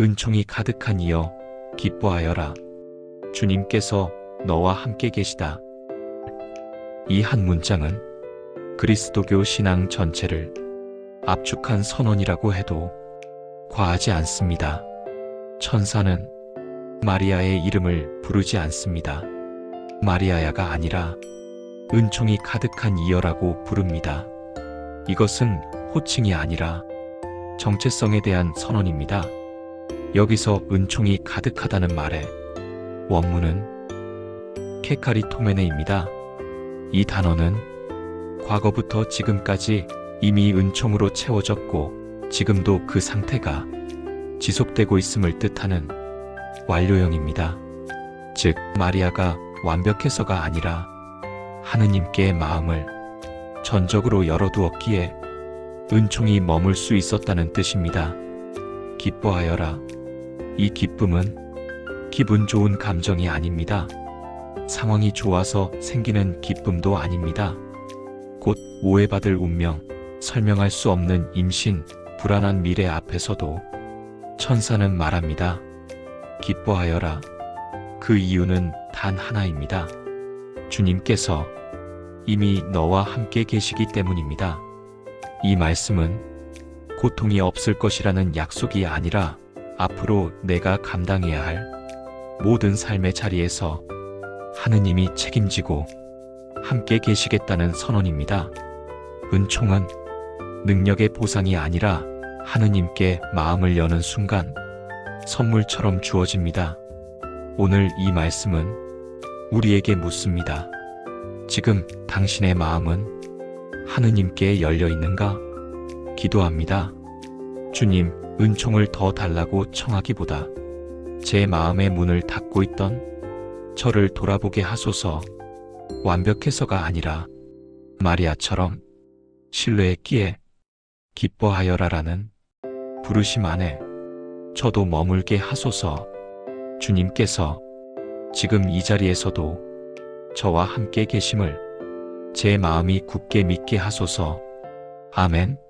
은총이 가득한 이여 기뻐하여라. 주님께서 너와 함께 계시다. 이 한 문장은 그리스도교 신앙 전체를 압축한 선언이라고 해도 과하지 않습니다. 천사는 마리아의 이름을 부르지 않습니다. 마리아야가 아니라 은총이 가득한 이여라고 부릅니다. 이것은 호칭이 아니라 정체성에 대한 선언입니다. 여기서 은총이 가득하다는 말에 원문은 케카리토메네입니다. 이 단어는 과거부터 지금까지 이미 은총으로 채워졌고 지금도 그 상태가 지속되고 있음을 뜻하는 완료형입니다. 즉, 마리아가 완벽해서가 아니라 하느님께 마음을 전적으로 열어두었기에 은총이 머물 수 있었다는 뜻입니다. 기뻐하여라. 이 기쁨은 기분 좋은 감정이 아닙니다. 상황이 좋아서 생기는 기쁨도 아닙니다. 곧 오해받을 운명, 설명할 수 없는 임신, 불안한 미래 앞에서도 천사는 말합니다. 기뻐하여라. 그 이유는 단 하나입니다. 주님께서 이미 너와 함께 계시기 때문입니다. 이 말씀은 고통이 없을 것이라는 약속이 아니라 앞으로 내가 감당해야 할 모든 삶의 자리에서 하느님이 책임지고 함께 계시겠다는 선언입니다. 은총은 능력의 보상이 아니라 하느님께 마음을 여는 순간 선물처럼 주어집니다. 오늘 이 말씀은 우리에게 묻습니다. 지금 당신의 마음은 하느님께 열려 있는가? 기도합니다. 주님, 은총을 더 달라고 청하기보다 제 마음의 문을 닫고 있던 저를 돌아보게 하소서. 완벽해서가 아니라 마리아처럼 신뢰했기에 기뻐하여라라는 부르심 안에 저도 머물게 하소서. 주님께서 지금 이 자리에서도 저와 함께 계심을 제 마음이 굳게 믿게 하소서. 아멘.